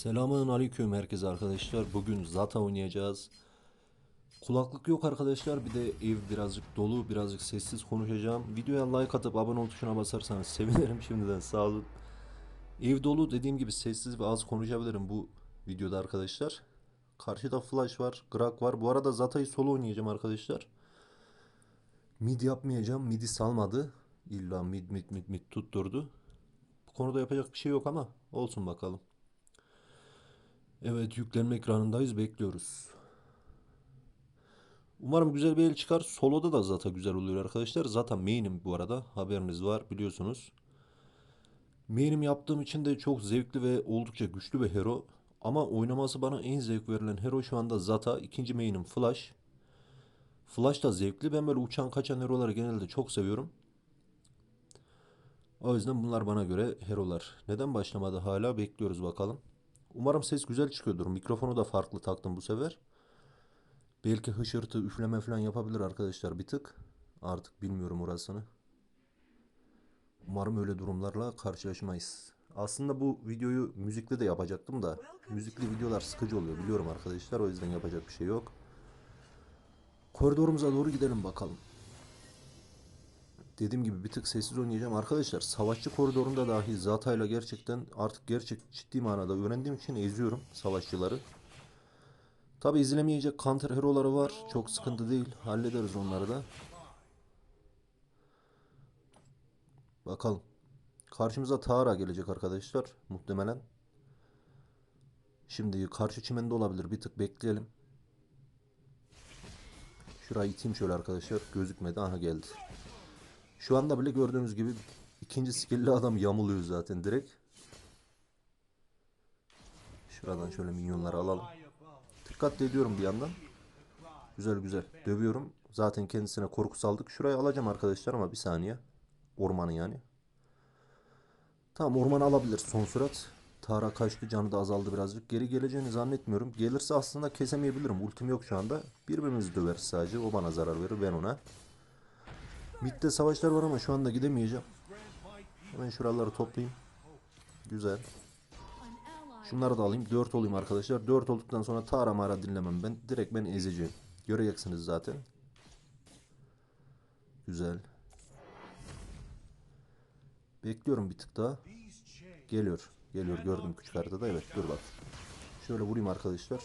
Selamun aleyküm herkese arkadaşlar. Bugün Zata oynayacağız. Kulaklık yok arkadaşlar. Bir de ev birazcık dolu, birazcık sessiz konuşacağım. Videoya like atıp abone ol tuşuna basarsanız sevinirim şimdiden. Sağ olun. Ev dolu dediğim gibi sessiz ve az konuşabilirim bu videoda arkadaşlar. Karşıda Flash var, Grak var. Bu arada Zata'yı solo oynayacağım arkadaşlar. Mid yapmayacağım. Mid'i salmadı. İlla mid mid mid mid tutturdu. Bu konuda yapacak bir şey yok ama olsun bakalım. Evet yüklenme ekranındayız bekliyoruz. Umarım güzel bir el çıkar. Solo'da da Zata güzel oluyor arkadaşlar. Zata main'im bu arada. Haberiniz var biliyorsunuz. Main'im yaptığım için de çok zevkli ve oldukça güçlü bir hero. Ama oynaması bana en zevk verilen hero şu anda Zata. İkinci main'im Flash. Flash da zevkli. Ben böyle uçan kaçan hero'ları genelde çok seviyorum. O yüzden bunlar bana göre hero'lar. Neden başlamadı hala bekliyoruz bakalım. Umarım ses güzel çıkıyordur. Mikrofonu da farklı taktım bu sefer. Belki hışırtı, üfleme falan yapabilir arkadaşlar bir tık. Artık bilmiyorum orasını. Umarım öyle durumlarla karşılaşmayız. Aslında bu videoyu müzikli de yapacaktım da müzikli videolar sıkıcı oluyor biliyorum arkadaşlar. O yüzden yapacak bir şey yok. Koridorumuza doğru gidelim bakalım. Dediğim gibi bir tık sessiz oynayacağım. Arkadaşlar savaşçı koridorunda dahi Zata'yla gerçekten artık gerçek ciddi manada öğrendiğim için eziyorum savaşçıları. Tabi izlemeyecek counter hero'ları var. Çok sıkıntı değil. Hallederiz onları da. Bakalım. Karşımıza Tara gelecek arkadaşlar. Muhtemelen. Şimdi karşı çimende olabilir. Bir tık bekleyelim. Şurayı iteyim şöyle arkadaşlar. Gözükmedi. Aha geldi. Şu anda bile gördüğünüz gibi ikinci skill'li adam yamuluyor zaten direkt. Şuradan şöyle minyonları alalım. Dikkat ediyorum bir yandan. Güzel güzel. Dövüyorum. Zaten kendisine korku saldık. Şurayı alacağım arkadaşlar ama bir saniye. Ormanı yani. Tamam ormanı alabilir son sürat. Tara kaçtı canı da azaldı birazcık. Geri geleceğini zannetmiyorum. Gelirse aslında kesemeyebilirim. Ultim yok şu anda. Birbirimizi döveriz sadece. O bana zarar verir ben ona. Mid'de savaşlar var ama şu anda gidemeyeceğim. Hemen şuraları toplayayım. Güzel. Şunları da alayım. 4 olayım arkadaşlar. 4 olduktan sonra Tara mara dinlemem ben. Direkt ben ezeceğim. Göreceksiniz zaten. Güzel. Bekliyorum bir tık daha. Geliyor. Geliyor gördüm küçük haritada. Evet dur bak. Şöyle vurayım arkadaşlar.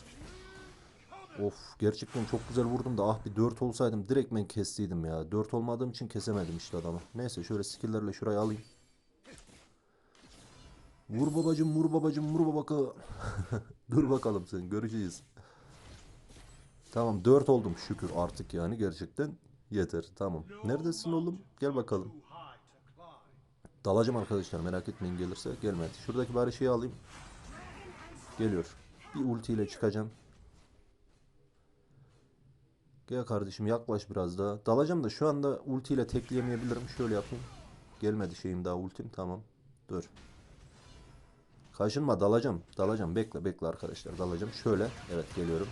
Of gerçekten çok güzel vurdum da ah bir 4 olsaydım direkt ben kestiydim ya. 4 olmadığım için kesemedim işte adamı. Neyse şöyle skill'lerle şurayı alayım. Vur babacım vur babacım vur babaka. Dur bakalım sen göreceğiz. Tamam 4 oldum şükür artık yani gerçekten yeter tamam. Neredesin oğlum? Gel bakalım. Dalacağım arkadaşlar merak etmeyin gelirse gelmedi. Şuradaki bari şeyi alayım. Geliyor. Bir ultiyle çıkacağım. Gel kardeşim yaklaş biraz daha. Dalacağım da şu anda ultiyle tekleyemeyebilirim. Şöyle yapayım. Gelmedi şeyim daha ultim. Tamam. Dur. Kaşınma dalacağım. Dalacağım. Bekle bekle arkadaşlar. Dalacağım. Şöyle. Evet geliyorum.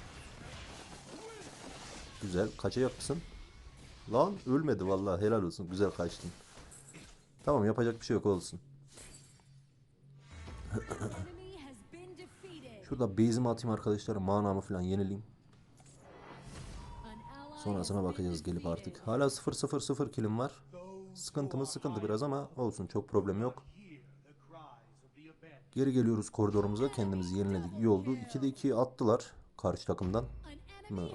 Güzel. Kaçacak mısın? Lan ölmedi vallahi helal olsun. Güzel kaçtın. Tamam yapacak bir şey yok olsun. Şurada base'imi atayım arkadaşlar. Manamı falan yenileyim. Sonrasına bakacağız gelip artık. Hala 0-0-0 kilim var. Sıkıntımız sıkıntı biraz ama olsun çok problem yok. Geri geliyoruz koridorumuza. Kendimizi yeniledik. İyi oldu. 2'de 2'yi attılar karşı takımdan.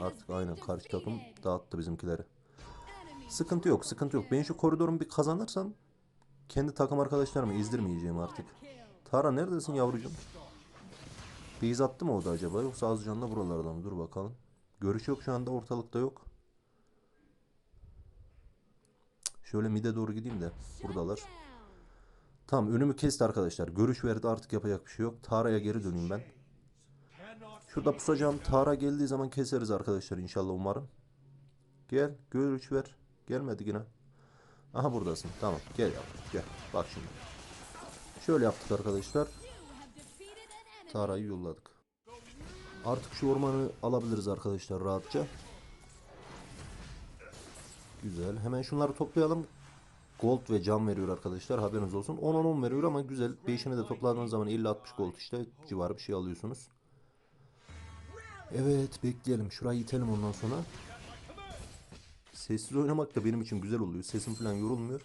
Artık aynen karşı takım dağıttı bizimkileri. Sıkıntı yok sıkıntı yok. Ben şu koridorumu bir kazanırsam kendi takım arkadaşlarımı ezdirmeyeceğim artık. Tara neredesin yavrucuğum? Beyz attı mı o da acaba yoksa az canlı buralarda mı? Dur bakalım. Görüş yok şu anda ortalıkta yok. Cık, Şöyle mide doğru gideyim de buradalar. Tamam önümü kesti arkadaşlar. Görüş verdi artık yapacak bir şey yok. Tara'ya geri döneyim ben. Şurada pusacağım. Tara geldiği zaman keseriz arkadaşlar inşallah umarım. Gel görüş ver. Gelmedi yine. Aha buradasın. Tamam gel yavrum gel. Bak şimdi. Şöyle yaptık arkadaşlar. Tara'yı yolladık. Artık şu ormanı alabiliriz arkadaşlar rahatça. Güzel. Hemen şunları toplayalım. gold ve can veriyor arkadaşlar. Haberiniz olsun. 10-10-10 veriyor ama güzel. 5'ini de topladığınız zaman 50-60 gold işte civarı bir şey alıyorsunuz. Evet bekleyelim. Şurayı itelim ondan sonra. Sessiz oynamak da benim için güzel oluyor. Sesim falan yorulmuyor.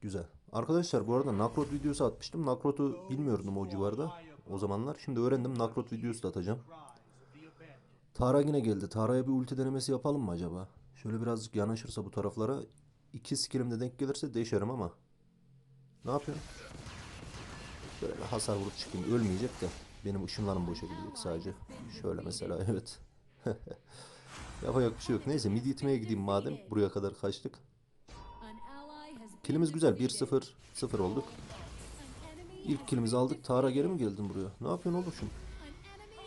Güzel. Arkadaşlar bu arada Nakrot videosu atmıştım. Nakrot'u bilmiyordum o civarda. O zamanlar. Şimdi öğrendim. Nakrot videosu da atacağım. Tara yine geldi. Tara'ya bir ulti denemesi yapalım mı acaba? Şöyle birazcık yanaşırsa bu taraflara. iki skillim de denk gelirse değişerim ama. Ne yapıyorum? Şöyle bir hasar vurup çıkayım. Ölmeyecek de. Benim ışınlarım boşa gidecek sadece. Şöyle mesela evet. Yapacak bir şey yok. Neyse mid itmeye gideyim madem. Buraya kadar kaçtık. Kilimiz güzel. defeated. 1-0. 0 olduk. İlk kilimizi aldık. Tara geri mi geldin buraya? Ne yapıyorsun oğlum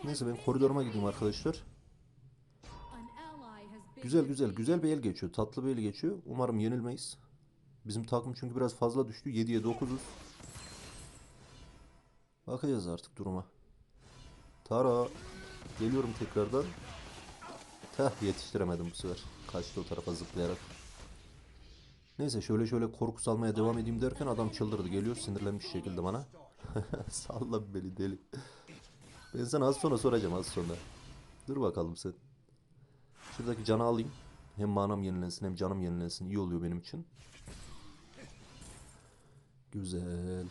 Neyse ben koridoruma gideyim arkadaşlar. Güzel güzel güzel bir el geçiyor. Tatlı bir el geçiyor. Umarım yenilmeyiz. Bizim takım çünkü biraz fazla düştü. 7'ye 9'uz. Bakacağız artık duruma. Tara. Geliyorum tekrardan. Teh yetiştiremedim bu sefer. Kaçtı o tarafa zıplayarak. Neyse şöyle şöyle korku salmaya devam edeyim derken adam çıldırdı. Geliyor sinirlenmiş şekilde bana. Salla beni deli. Ben sana az sonra soracağım az sonra. Dur bakalım sen. Şuradaki canı alayım. Hem manam yenilensin hem canım yenilensin. İyi oluyor benim için. Güzel.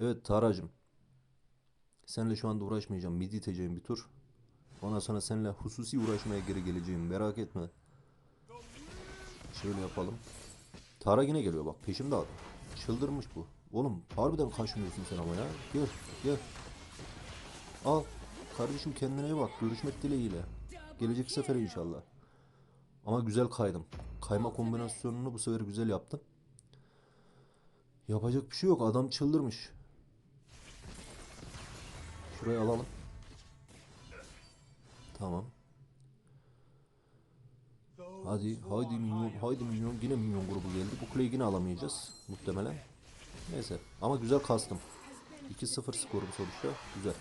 Evet Taracım. Seninle şu anda uğraşmayacağım. Mid iteceğim bir tur. Ondan sonra seninle hususi uğraşmaya geri geleceğim. Merak etme. Şöyle yapalım. Tara yine geliyor bak. Peşimde adam. Çıldırmış bu. Oğlum harbiden kaşınıyorsun sen ama ya. Gel gel. Al. Kardeşim kendine iyi bak. Görüşmek dileğiyle. Gelecek sefere inşallah. Ama güzel kaydım. Kayma kombinasyonunu bu sefer güzel yaptım. Yapacak bir şey yok. Adam çıldırmış. Şurayı alalım. Tamam. Hadi, haydi minyon, haydi minyon. Yine minyon grubu geldi. Bu kuleyi yine alamayacağız muhtemelen. Neyse. Ama güzel kastım. 2-0 skorum sonuçta. Güzel.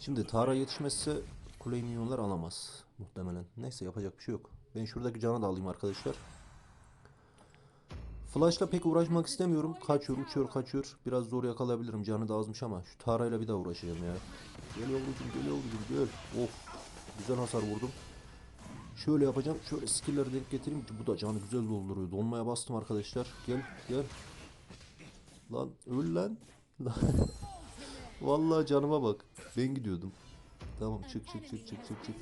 Şimdi Tara yetişmezse kuleyi minyonlar alamaz muhtemelen. Neyse yapacak bir şey yok. Ben şuradaki canı da alayım arkadaşlar. Flash'la pek uğraşmak istemiyorum. Kaçıyor, uçuyor, kaçıyor. Biraz zor yakalayabilirim. Canı da azmış ama şu Tara'yla bir daha uğraşacağım ya. Gel yavrucuğum, gel yavrucuğum, gel. Of. Güzel hasar vurdum. Şöyle yapacağım. Şöyle skill'leri denk getireyim bu da canı güzel dolduruyor. Donmaya bastım arkadaşlar. Gel, gel. Lan öl lan. Vallahi canıma bak. Ben gidiyordum. Tamam çık çık çık çık çık çık.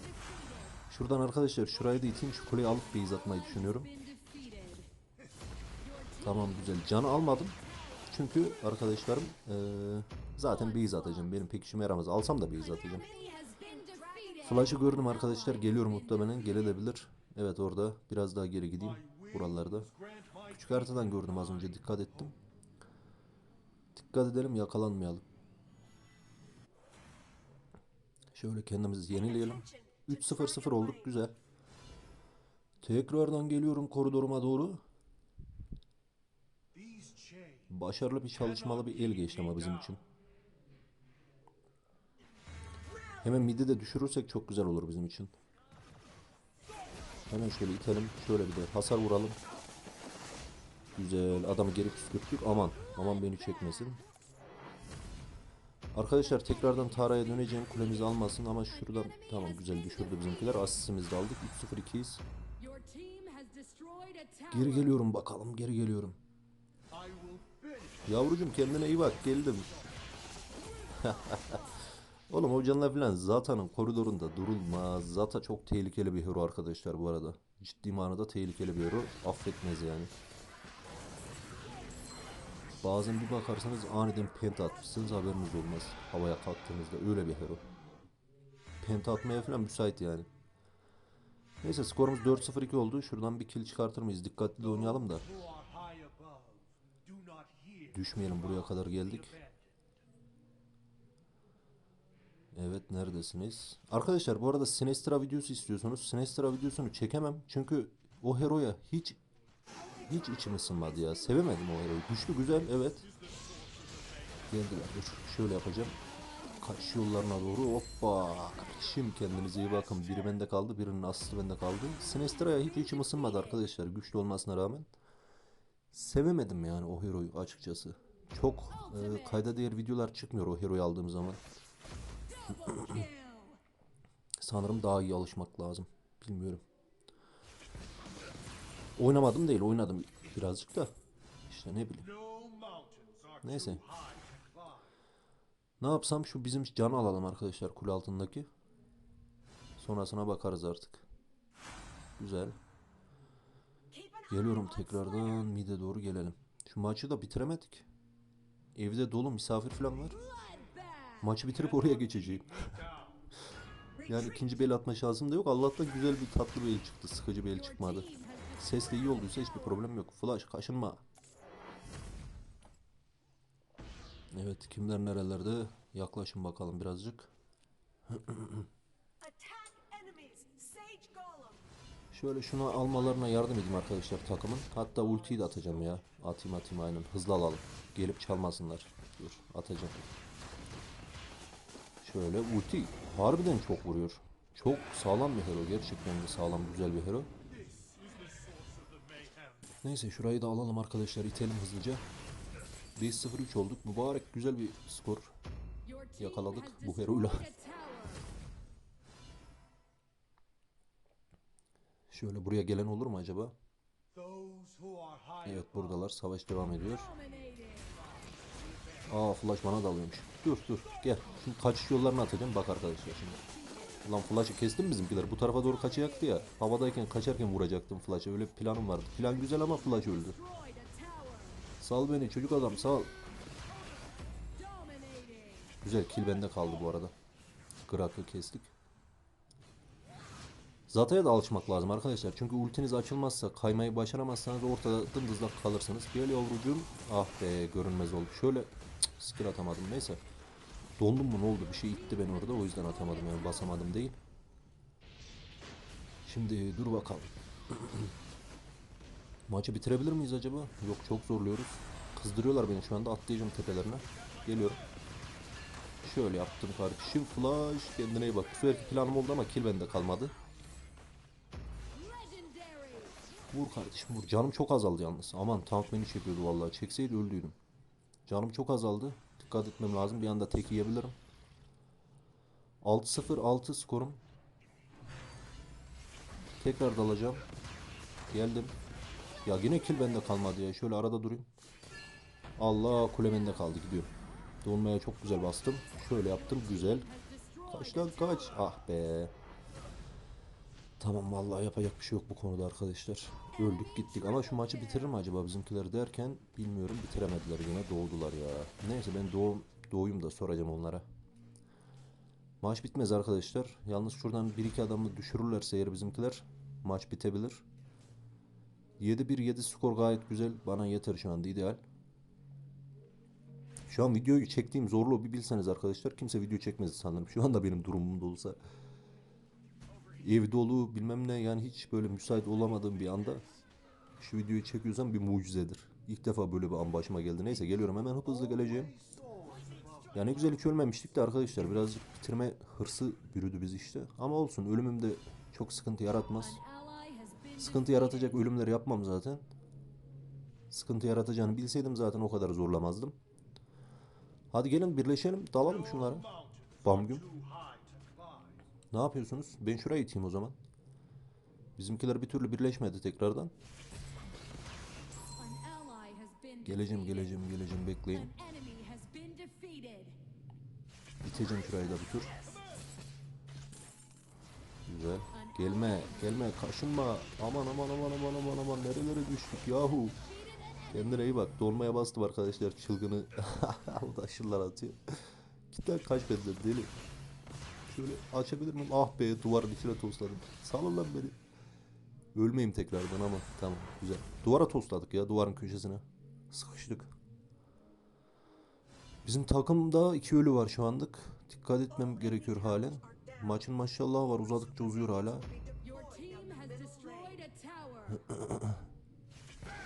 Şuradan arkadaşlar şurayı da iteyim şu kuleyi alıp base atmayı düşünüyorum. Tamam güzel. Canı almadım. Çünkü arkadaşlarım eee, zaten base atacağım. Benim pek işime yaramaz. Alsam da base atacağım. Flash'ı gördüm arkadaşlar. Geliyor muhtemelen. Gelebilir. Evet orada. Biraz daha geri gideyim. Buralarda. Küçük haritadan gördüm az önce. Dikkat ettim. Dikkat edelim yakalanmayalım. Şöyle kendimizi yenileyelim. 3-0-0 olduk. Güzel. Tekrardan geliyorum koridoruma doğru. Başarılı bir çalışmalı bir el geçti ama bizim için. Hemen midi de düşürürsek çok güzel olur bizim için. Hemen şöyle itelim. Şöyle bir de hasar vuralım. Güzel. Adamı geri püskürttük. Aman. Aman beni çekmesin. Arkadaşlar tekrardan Tara'ya döneceğim. Kulemizi almasın ama şuradan tamam güzel düşürdü bizimkiler. Asistimizi de aldık. 3-0-2'yiz. Your team has destroyed a tower. Geri geliyorum bakalım. Geri geliyorum. Yavrucum kendine iyi bak. Geldim. Oğlum o canlar falan Zata'nın koridorunda durulmaz. Zata çok tehlikeli bir hero arkadaşlar bu arada. Ciddi manada tehlikeli bir hero. Affetmez yani. Bazen bir bakarsanız aniden penta atmışsınız haberiniz olmaz. Havaya kalktığınızda öyle bir hero. Penta atmaya falan müsait yani. Neyse skorumuz 4-0-2 oldu. Şuradan bir kill çıkartır mıyız? Dikkatli oynayalım da. Düşmeyelim buraya kadar geldik. Evet neredesiniz? Arkadaşlar bu arada Sinestra videosu istiyorsunuz. Sinestra videosunu çekemem. Çünkü o heroya hiç hiç içim ısınmadı ya. Sevemedim o heroyu. Güçlü güzel evet. Geldiler. Şöyle yapacağım. kaç yollarına doğru hoppa. Kardeşim kendinize iyi bakın. Biri bende kaldı, birinin aslı bende kaldı. Sinestra'ya hiç içim ısınmadı arkadaşlar. Güçlü olmasına rağmen. Sevemedim yani o hero'yu açıkçası. Çok e, kayda değer videolar çıkmıyor o hero'yu aldığım zaman. Sanırım daha iyi alışmak lazım. Bilmiyorum. Oynamadım değil, oynadım birazcık da. İşte ne bileyim. Neyse. Ne yapsam şu bizim canı alalım arkadaşlar kule altındaki. Sonrasına bakarız artık. Güzel. Geliyorum tekrardan mide doğru gelelim. Şu maçı da bitiremedik. Evde dolu misafir falan var. Maçı bitirip oraya geçeceğim. Yani ikinci bel atma şansım da yok. Allah'tan güzel bir tatlı bir çıktı. Sıkıcı bir çıkmadı. Ses de iyi olduysa hiçbir problem yok. Flash kaşınma. Evet kimler nerelerde? Yaklaşın bakalım birazcık. Şöyle şunu almalarına yardım edeyim arkadaşlar takımın. Hatta ultiyi de atacağım ya. Atayım atayım aynen. Hızlı alalım. Gelip çalmasınlar. Dur atacağım. Şöyle ulti harbiden çok vuruyor. Çok sağlam bir hero. Gerçekten de sağlam güzel bir hero. Neyse şurayı da alalım arkadaşlar. itelim hızlıca. 5-0-3 olduk. Mübarek güzel bir skor. Yakaladık bu hero'yla. Şöyle buraya gelen olur mu acaba? Evet buradalar. Savaş devam ediyor. Aa flash bana dalıyormuş. Dur dur gel. Şimdi kaçış yollarını atacağım. Bak arkadaşlar şimdi. Ulan flash'ı kestim bizimkiler. Bu tarafa doğru kaçacaktı ya. Havadayken kaçarken vuracaktım flash'ı. Öyle planım vardı. Plan güzel ama flash öldü. Sal beni çocuk adam sal. Güzel kill bende kaldı bu arada. Grak'ı kestik. Zata'ya da alışmak lazım arkadaşlar. Çünkü ultiniz açılmazsa, kaymayı başaramazsanız ortada dımdızlak kalırsınız. Gel yavrucuğum. Ah be görünmez oldu. Şöyle cık, skill atamadım neyse. Dondum mu ne oldu? Bir şey itti beni orada o yüzden atamadım yani basamadım değil. Şimdi dur bakalım. Maçı bitirebilir miyiz acaba? Yok çok zorluyoruz. Kızdırıyorlar beni şu anda atlayacağım tepelerine. Geliyorum. Şöyle yaptım kardeşim. Flash kendine iyi bak. Bu seferki planım oldu ama kill bende kalmadı. Vur kardeşim vur. Canım çok azaldı yalnız. Aman tank beni çekiyordu vallahi. Çekseydi öldüydüm. Canım çok azaldı. Dikkat etmem lazım. Bir anda tek yiyebilirim. 6-0-6 skorum. Tekrar dalacağım. Geldim. Ya yine kill bende kalmadı ya. Şöyle arada durayım. Allah kule bende kaldı gidiyor. Dolmaya çok güzel bastım. Şöyle yaptım güzel. Kaç lan kaç. Ah be. Tamam vallahi yapacak bir şey yok bu konuda arkadaşlar. Öldük gittik ama şu maçı bitirir mi acaba bizimkiler derken bilmiyorum bitiremediler yine doğdular ya. Neyse ben doğum, doğuyum da soracağım onlara. Maç bitmez arkadaşlar. Yalnız şuradan 1-2 adamı düşürürlerse eğer bizimkiler maç bitebilir. 7-1 7 skor gayet güzel. Bana yeter şu anda ideal. Şu an videoyu çektiğim zorluğu bir bilseniz arkadaşlar. Kimse video çekmez sanırım. Şu anda benim durumumda olsa. Ev dolu bilmem ne yani hiç böyle müsait olamadığım bir anda şu videoyu çekiyorsam bir mucizedir. İlk defa böyle bir an başıma geldi. Neyse geliyorum hemen hıp hızlı geleceğim. Ya ne güzel hiç ölmemiştik de arkadaşlar birazcık bitirme hırsı bürüdü biz işte. Ama olsun ölümüm de çok sıkıntı yaratmaz. Sıkıntı yaratacak ölümler yapmam zaten. Sıkıntı yaratacağını bilseydim zaten o kadar zorlamazdım. Hadi gelin birleşelim dalalım şunlara. Bam Ne yapıyorsunuz? Ben şuraya iteyim o zaman. Bizimkiler bir türlü birleşmedi tekrardan. Geleceğim geleceğim geleceğim bekleyin. İteceğim şurayı da bir tur. Güzel. Gelme gelme kaşınma. Aman aman aman aman aman aman nerelere düştük yahu. Kendine iyi bak. Dolmaya bastım arkadaşlar çılgını. o da aşırılar atıyor. Git kaç benden deli. Şöyle açabilir miyim? Ah be duvarın içine tosladım. Salın lan beni. Ölmeyeyim tekrardan ama tamam güzel. Duvara tosladık ya duvarın köşesine. Sıkıştık. Bizim takımda iki ölü var şu andık. Dikkat etmem gerekiyor halen. Maçın maşallah var uzadıkça uzuyor hala.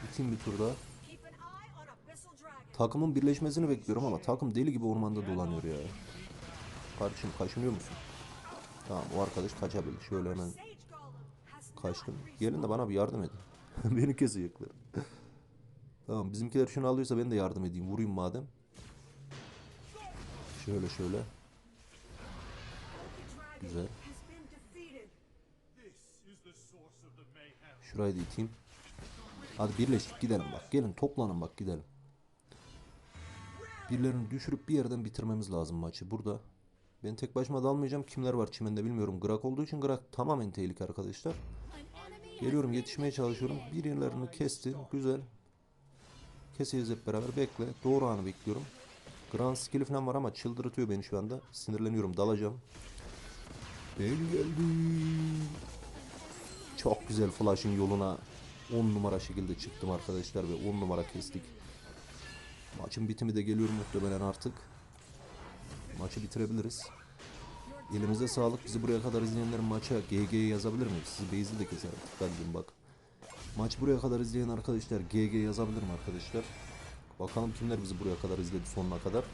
Biteyim bir tur daha. Keep an eye on Abyssal Dragon! Takımın birleşmesini bekliyorum ama takım deli gibi ormanda dolanıyor ya. Kardeşim kaşınıyor musun? Tamam o arkadaş kaçabilir. Şöyle hemen kaçtım. Gelin de bana bir yardım edin. Beni kesecekler. tamam bizimkiler şunu alıyorsa ben de yardım edeyim. Vurayım madem. Şöyle şöyle. Güzel. Şurayı da iteyim. Hadi birleştik gidelim bak. Gelin toplanın bak gidelim. Birilerini düşürüp bir yerden bitirmemiz lazım maçı. Burada ben tek başıma dalmayacağım. Kimler var çimende bilmiyorum. Grak olduğu için Grak tamamen tehlike arkadaşlar. Geliyorum yetişmeye çalışıyorum. Birilerini kesti. Güzel. Keseceğiz hep beraber. Bekle. Doğru anı bekliyorum. Grand skill'i falan var ama çıldırtıyor beni şu anda. Sinirleniyorum. Dalacağım. Ben geldim. Çok güzel flash'ın yoluna 10 numara şekilde çıktım arkadaşlar ve 10 numara kestik. Maçın bitimi de geliyor muhtemelen artık. Maçı bitirebiliriz. Elimize sağlık. Bizi buraya kadar izleyenlerin maça GG yazabilir mi? Sizi base'i de keser. Dikkat bak. Maç buraya kadar izleyen arkadaşlar GG yazabilir mi arkadaşlar? Bakalım kimler bizi buraya kadar izledi sonuna kadar.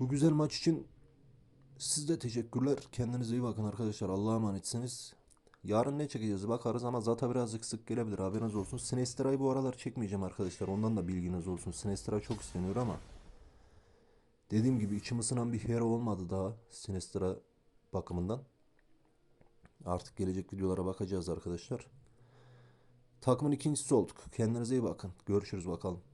Bu güzel maç için siz de teşekkürler. Kendinize iyi bakın arkadaşlar. Allah'a emanetsiniz. Yarın ne çekeceğiz bakarız ama Zata birazcık sık gelebilir haberiniz olsun. Sinestra'yı bu aralar çekmeyeceğim arkadaşlar. Ondan da bilginiz olsun. Sinestra çok isteniyor ama dediğim gibi içim ısınan bir hero olmadı daha Sinestra bakımından. Artık gelecek videolara bakacağız arkadaşlar. Takımın ikincisi olduk. Kendinize iyi bakın. Görüşürüz bakalım.